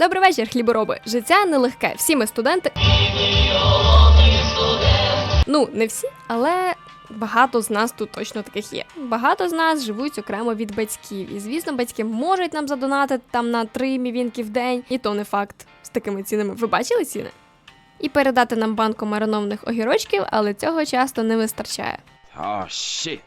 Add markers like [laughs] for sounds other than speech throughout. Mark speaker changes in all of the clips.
Speaker 1: Добрий вечір, хлібороби. Життя нелегке. Всі ми студенти. Ну, не всі, але багато з нас тут точно таких є. Багато з нас живуть окремо від батьків. І звісно, батьки можуть нам задонатити там на три мівінки в день, і то не факт з такими цінами. Ви бачили ціни? І передати нам банку мариновних огірочків, але цього часто не вистачає.
Speaker 2: Oh shit.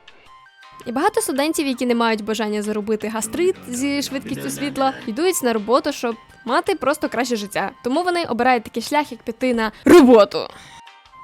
Speaker 1: І багато студентів, які не мають бажання заробити гастрит зі швидкістю світла, йдуть на роботу, щоб мати просто краще життя. Тому вони обирають такий шлях, як піти на роботу.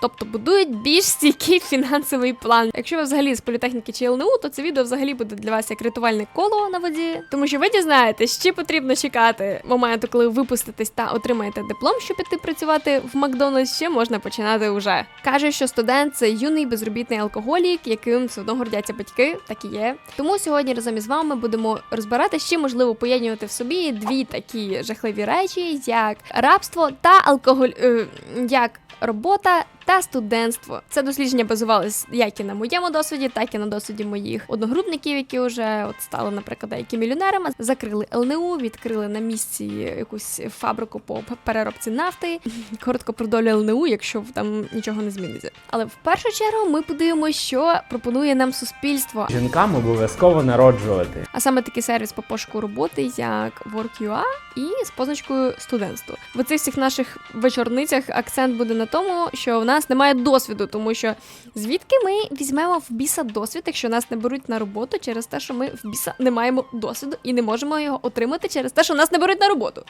Speaker 1: Тобто будують більш стійкий фінансовий план. Якщо ви взагалі з політехніки чи ЛНУ, то це відео взагалі буде для вас як рятувальне коло на воді, тому що ви дізнаєтесь, чи потрібно чекати моменту, коли ви випуститесь та отримаєте диплом, щоб піти працювати в Макдональдс, ще можна починати уже. Каже, що студент це юний безробітний алкоголік, яким все одно гордяться батьки, так і є. Тому сьогодні разом із вами будемо розбирати, чим можливо поєднувати в собі дві такі жахливі речі, як рабство та алкоголь, е, як робота та студентство. Це дослідження базувалось як і на моєму досвіді, так і на досвіді моїх одногрупників, які вже от стали, наприклад, деякі мільйонерами, закрили ЛНУ, відкрили на місці якусь фабрику по переробці нафти. [laughs] Коротко про долю ЛНУ, якщо там нічого не зміниться. Але в першу чергу ми подивимося, що пропонує нам суспільство.
Speaker 3: Жінкам обов'язково народжувати.
Speaker 1: А саме такий сервіс по пошуку роботи, як Work.ua і з позначкою студентство. В цих всіх наших вечорницях акцент буде на тому, що в нас немає досвіду, тому що звідки ми візьмемо в біса досвід, якщо нас не беруть на роботу через те, що ми в біса не маємо досвіду і не можемо його отримати через те, що нас не беруть на роботу.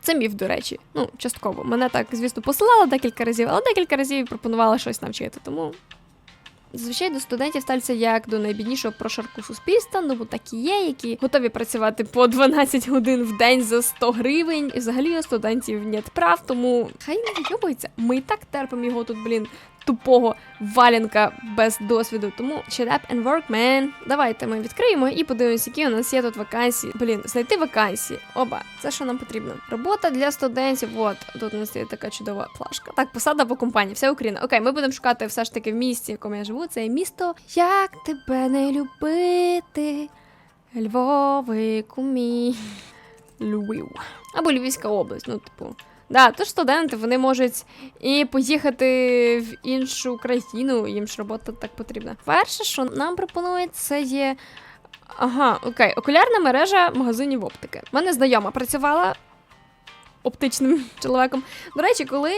Speaker 1: Це міф, до речі. Ну, частково. Мене так, звісно, посилали декілька разів, але декілька разів пропонували щось навчити. Тому Зазвичай до студентів ставляться як до найбіднішого прошарку суспільства, ну бо такі є, які готові працювати по 12 годин в день за 100 гривень. І взагалі у студентів нет прав, тому хай не вийобується. Ми так терпимо його тут, блін, тупого валянка без досвіду. Тому shut up and work, man. Давайте ми відкриємо і подивимося, які у нас є тут вакансії. Блін, знайти вакансії. Оба, це що нам потрібно. Робота для студентів. От тут у нас є така чудова плашка. Так, посада по компанії, все Україна. Окей, ми будемо шукати все ж таки в місті, в якому я живу. Це місто. Як тебе не любити? Львовику мій. Львів. Або Львівська область, ну, типу. Да, то студенти вони можуть і поїхати в іншу країну, їм ж робота так потрібна. Перше, що нам пропонують, це є. Ага, окей, окулярна мережа магазинів оптики. У мене знайома працювала оптичним чоловіком. До речі, коли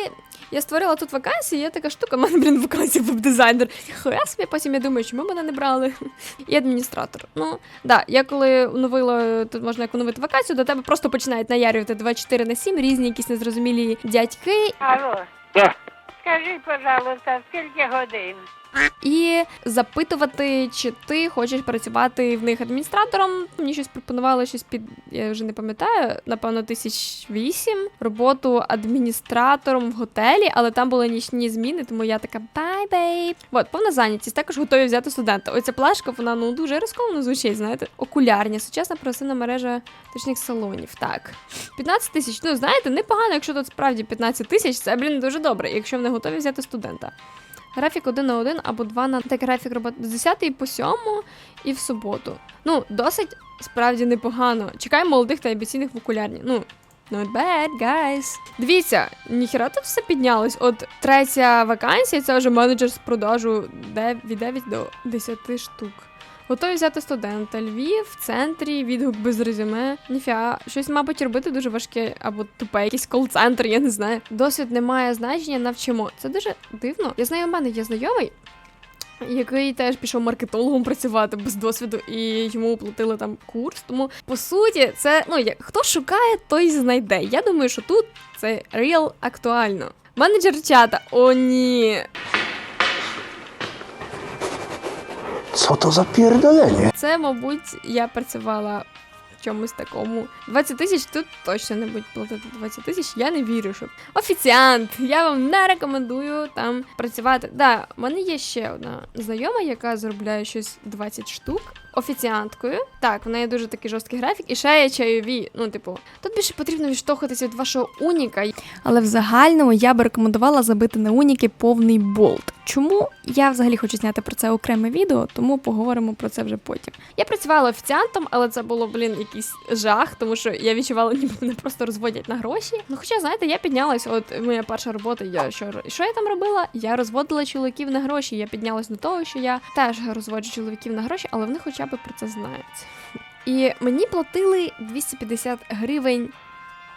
Speaker 1: я створила тут вакансії, є така штука, в мене, блін, вакансія веб-дизайнер. Хуя собі, потім я думаю, чому мене не брали? [laughs] І адміністратор. Ну, да, я коли оновила, тут можна як оновити вакансію, до тебе просто починають наярювати 24 на 7 різні якісь незрозумілі дядьки
Speaker 4: Алло.
Speaker 2: Да.
Speaker 4: Скажіть, пожалуйста, скільки годин?
Speaker 1: І запитувати, чи ти хочеш працювати в них адміністратором. Мені щось пропонували щось під я вже не пам'ятаю, напевно, тисяч вісім роботу адміністратором в готелі, але там були нічні зміни, тому я така бай бей. От, повна зайнятість. Також готові взяти студента. Оця плашка, вона ну дуже ризиковано звучить, знаєте. Окулярні, сучасна професійна мережа точних салонів. Так. 15 тисяч. Ну, знаєте, непогано, якщо тут справді 15 тисяч, це, блін, дуже добре, якщо вони готові взяти студента. Графік 1 на 1 або 2 на так, графік роботи з 10 по 7 і в суботу. Ну, досить справді непогано. Чекаємо молодих та амбіційних в окулярні. Ну, not bad, guys. Дивіться, ніхіра тут все піднялось. От третя вакансія це вже менеджер з продажу від 9 до 10 штук. Готові взяти студента. Львів в центрі, відгук без резюме. Ніфіа, щось, мабуть, робити дуже важке або тупе, якийсь кол-центр, я не знаю. Досвід не має значення, навчимо. Це дуже дивно. Я знаю, у мене є знайомий. Який теж пішов маркетологом працювати без досвіду, і йому оплатили там курс. Тому по суті, це ну як хто шукає, той знайде. Я думаю, що тут це реал актуально. Менеджер чата, о ні.
Speaker 5: Co то за pierdolenie?
Speaker 1: Це, мабуть, я працювала в чомусь такому. 20 тисяч тут точно не будуть платити 20 тисяч. Я не вірю, що офіціант. Я вам не рекомендую там працювати. Да, в мене є ще одна знайома, яка заробляє щось 20 штук. Офіціанткою. Так, в неї дуже такий жорсткий графік, і ще є чайові. Ну, типу, тут більше потрібно відштовхуватися від вашого уніка.
Speaker 2: Але в загальному я би рекомендувала забити на уніки повний болт. Чому я взагалі хочу зняти про це окреме відео, тому поговоримо про це вже потім.
Speaker 1: Я працювала офіціантом, але це було, блін, якийсь жах, тому що я відчувала, [laughs] ніби мене просто розводять на гроші. Ну, хоча, знаєте, я піднялась, от моя перша робота, я що, що я там робила? Я розводила чоловіків на гроші. Я піднялась до того, що я теж розводжу чоловіків на гроші, але вони хоча б про це знають. І мені платили 250 гривень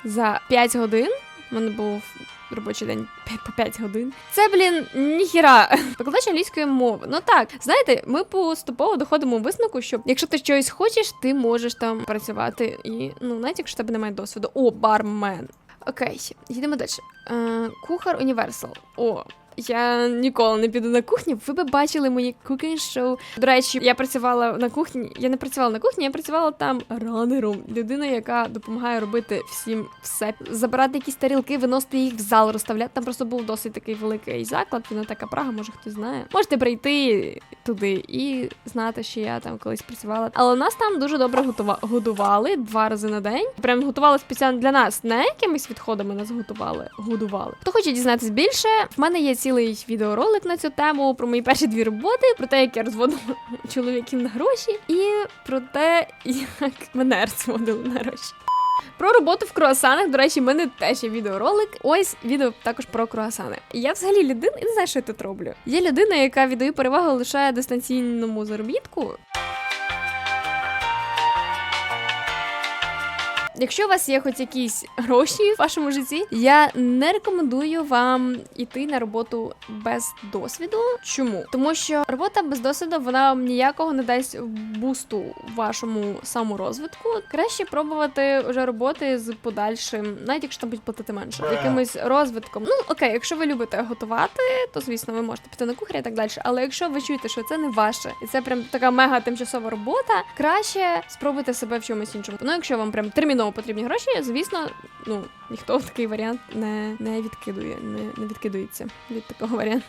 Speaker 1: за 5 годин. У мене був робочий день по 5 годин. Це, блін, ніхіра. [laughs] Викладач англійської мови. Ну так, знаєте, ми поступово доходимо у висновку, що якщо ти щось хочеш, ти можеш там працювати. І ну, навіть якщо тебе немає досвіду. О, бармен. Окей, їдемо далі. Е, кухар Універсал. О. Я ніколи не піду на кухню. Ви би бачили мої cooking шоу. До речі, я працювала на кухні. Я не працювала на кухні, я працювала там ранером. Людина, яка допомагає робити всім все. Забирати якісь тарілки, виносити їх в зал, розставляти. Там просто був досить такий великий заклад. Вона така Прага, може хтось знає. Можете прийти туди і знати, що я там колись працювала. Але нас там дуже добре готува- годували два рази на день. Прям готували спеціально для нас. Не якимись відходами нас готували. Годували. Хто хоче дізнатись більше, в мене є цілий відеоролик на цю тему про мої перші дві роботи, про те, як я розводила [laughs] чоловіків на гроші, і про те, як мене розводили на гроші. Про роботу в круасанах, до речі, в мене теж є відеоролик. Ось відео також про круасани. Я взагалі людина і не знаю, що я тут роблю. Є людина, яка віддає перевагу лише дистанційному заробітку. Якщо у вас є хоч якісь гроші в вашому житті, я не рекомендую вам іти на роботу без досвіду. Чому? Тому що робота без досвіду вона вам ніякого не дасть бусту вашому саморозвитку. Краще пробувати вже роботи з подальшим, навіть якщо там будуть платити менше, якимось розвитком. Ну окей, якщо ви любите готувати, то звісно ви можете піти на кухаря і так далі. Але якщо ви чуєте, що це не ваше, і це прям така мега тимчасова робота, краще спробуйте себе в чомусь іншому. Ну, якщо вам прям терміново потрібні гроші, звісно, ну ніхто такий варіант не, не відкидує, не, не відкидується від такого варіанту.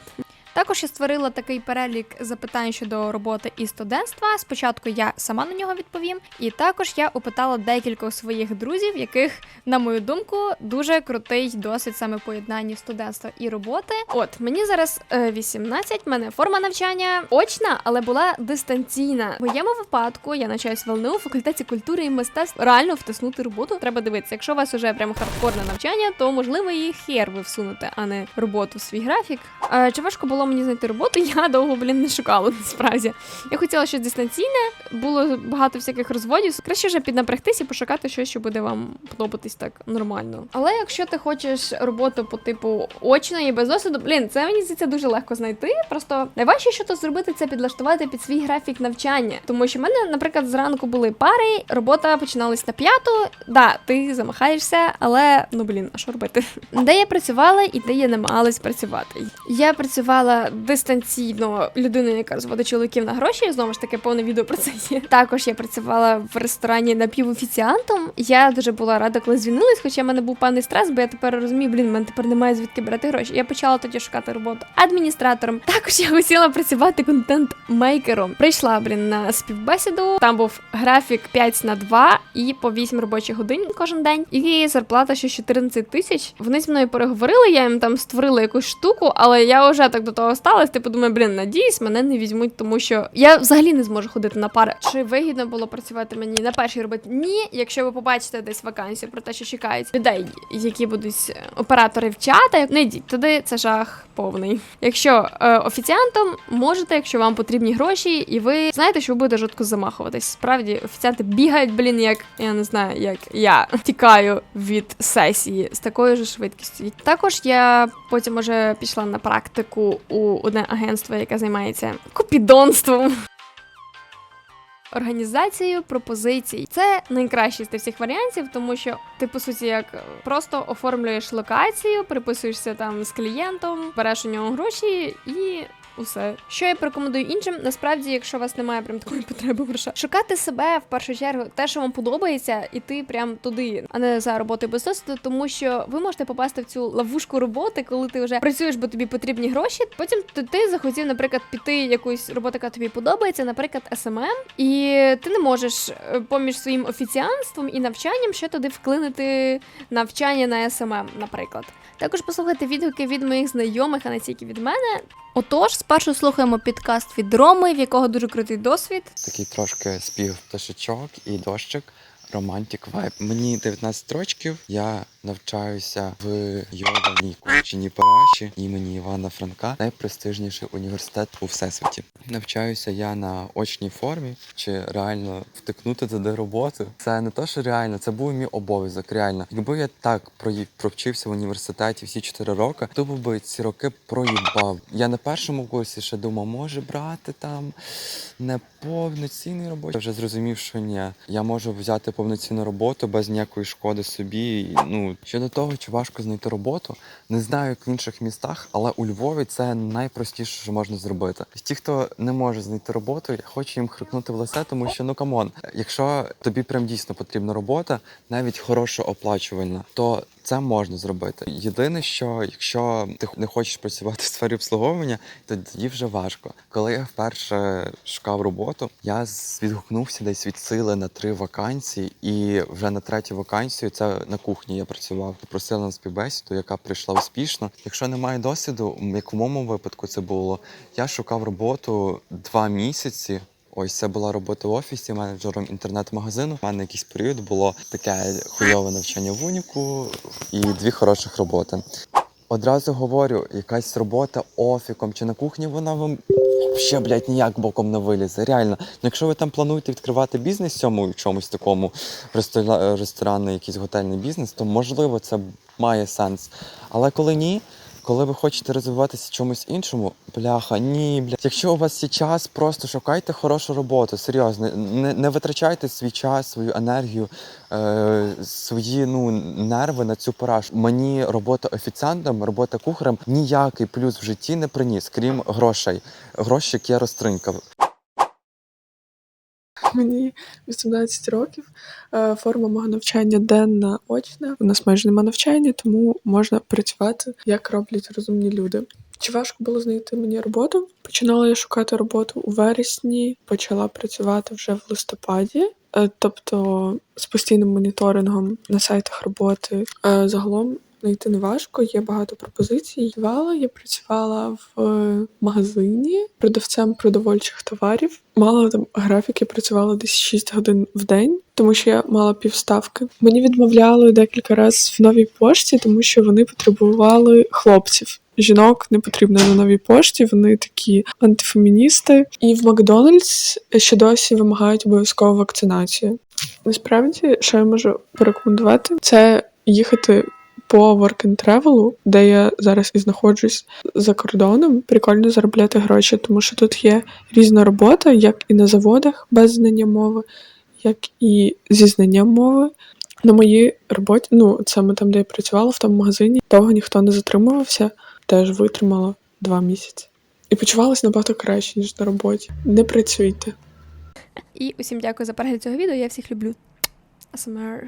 Speaker 2: Також я створила такий перелік запитань щодо роботи і студентства. Спочатку я сама на нього відповім, і також я опитала декількох своїх друзів, яких, на мою думку, дуже крутий досвід саме поєднання студентства і роботи.
Speaker 1: От мені зараз е, 18, в мене форма навчання очна, але була дистанційна. В моєму випадку я навчаюсь в ЛНУ, факультеті культури і мистецтв. Реально втиснути роботу треба дивитися. Якщо у вас уже прямо хардкорне навчання, то можливо і хер ви всунете, а не роботу в свій графік. Е, чи важко було мені знайти роботу? [laughs] Я довго, блін, не шукала насправді. Я хотіла щось дистанційне, було багато всяких розводів. Краще вже піднапрягтись і пошукати щось, що буде вам подобатись так нормально. Але якщо ти хочеш роботу по типу очної без досвіду, блін, це мені здається дуже легко знайти. Просто найважче, що тут зробити, це підлаштувати під свій графік навчання. Тому що в мене, наприклад, зранку були пари, робота починалась на п'яту. Да, ти замахаєшся, але ну блін, а що робити? [laughs] Де я працювала і де я намагалась працювати. Я працювала дистанційно людиною, яка розводить чоловіків на гроші. Знову ж таки, повне відео про це є. [laughs] Також я працювала в ресторані напівофіціантом. Я дуже була рада, коли звільнилась, хоча в мене був певний стрес, бо я тепер розумію, блін, в мене тепер немає звідки брати гроші. Я почала тоді шукати роботу адміністратором. [laughs] Також я хотіла працювати контент-мейкером. Прийшла, блін, на співбесіду. Там був графік 5 на 2 і по 8 робочих годин кожен день. І зарплата ще 14 тисяч. Вони зі мною переговорили, я їм там створила якусь штуку, але я вже так до того сталася. Типу, думаю, блін, надіюсь, мене не візьмуть, тому що я взагалі не зможу ходити на пари. Чи вигідно було працювати мені на першій роботі? Ні, якщо ви побачите десь вакансію про те, що чекають людей, які будуть е, оператори в чата, не йдіть туди, це жах повний. Якщо е, офіціантом можете, якщо вам потрібні гроші, і ви знаєте, що ви будете жорстко замахуватись. Справді, офіціанти бігають, блін, як я не знаю, як я тікаю від сесії з такою ж швидкістю. Також я потім уже пішла на практику у одне агентство, яке займається купідонством. Організацією пропозицій це найкращий з тих всіх варіантів, тому що ти по суті як е, просто оформлюєш локацію, приписуєшся там з клієнтом, береш у нього гроші і усе. Що я порекомендую іншим, насправді, якщо у вас немає прям такої потреби в грошах, шукати себе в першу чергу, те, що вам подобається, іти прям туди, а не за роботою без досвіду, тому що ви можете попасти в цю ловушку роботи, коли ти вже працюєш, бо тобі потрібні гроші. Потім ти, захотів, наприклад, піти якусь роботу, яка тобі подобається, наприклад, SMM, і ти не можеш е, поміж своїм офіціанством і навчанням ще туди вклинити навчання на SMM, наприклад. Також послухайте відгуки від моїх знайомих, а не тільки від мене.
Speaker 2: Отож, спершу слухаємо підкаст від Роми, в якого дуже крутий досвід.
Speaker 6: Такий трошки спів пташечок і дощик. Романтик вайб. Мені 19 років. Я навчаюся в йоганій Кучині Параші імені Івана Франка, найпрестижніший університет у всесвіті. Навчаюся я на очній формі. Чи реально втикнути туди роботу? Це не то, що реально, це був мій обов'язок. Реально, якби я так провчився в університеті всі 4 роки, то би ці роки проїбав. Я на першому курсі ще думав, може брати там не повноцінний робочий. Я вже зрозумів, що ні. Я можу взяти повноцінну роботу без ніякої шкоди собі. Ну щодо того, чи важко знайти роботу, не знаю, як в інших містах, але у Львові це найпростіше, що можна зробити. Ті, хто не може знайти роботу, я хочу їм хрикнути в лице, тому що ну камон, якщо тобі прям дійсно потрібна робота, навіть хороша оплачувальна, то це можна зробити. Єдине, що якщо ти не хочеш працювати в сфері обслуговування, то тоді вже важко. Коли я вперше шукав роботу, я відгукнувся десь від сили на три вакансії, і вже на третю вакансію це на кухні я працював. Просили на співбесіду, яка прийшла успішно. Якщо немає досвіду, як у моєму випадку це було, я шукав роботу два місяці. Ось це була робота в офісі менеджером інтернет-магазину. У мене якийсь період було таке хуйове навчання в уніку і дві хороших роботи. Одразу говорю, якась робота офіком чи на кухні, вона вам ще, блядь, ніяк боком не вилізе. Реально. Ну, Якщо ви там плануєте відкривати бізнес цьому чомусь такому рестора- ресторанний, якийсь готельний бізнес, то можливо це має сенс. Але коли ні, коли ви хочете розвиватися чомусь іншому, бляха, ні, бля. Якщо у вас є час, просто шукайте хорошу роботу. Серйозно, не, не витрачайте свій час, свою енергію, е, свої ну, нерви на цю пораж. Мені робота офіціантом, робота кухарем ніякий плюс в житті не приніс, крім грошей. Гроші, які я розтринкав.
Speaker 7: Мені 18 років. Е, Форма мого навчання денна очна. У нас майже нема навчання, тому можна працювати, як роблять розумні люди. Чи важко було знайти мені роботу? Починала я шукати роботу у вересні, почала працювати вже в листопаді. Е, Тобто з постійним моніторингом на сайтах роботи Е, загалом знайти не важко, є багато пропозицій. Я працювала в е, магазині продавцем продовольчих товарів. Мала там графіки, працювала десь 6 годин в день, тому що я мала півставки. Мені відмовляли декілька разів в новій пошті, тому що вони потребували хлопців. Жінок не потрібно на новій пошті, вони такі антифеміністи. І в Макдональдс ще досі вимагають обов'язково вакцинацію. Насправді, що я можу порекомендувати, це їхати по work and travel, де я зараз і знаходжусь за кордоном. Прикольно заробляти гроші, тому що тут є різна робота, як і на заводах без знання мови, як і зі знанням мови. На моїй роботі, ну саме там, де я працювала, в тому магазині, довго ніхто не затримувався, теж витримала два місяці. І почувалась набагато краще, ніж на роботі. Не працюйте.
Speaker 1: І усім дякую за перегляд цього відео. Я всіх люблю. ASMR.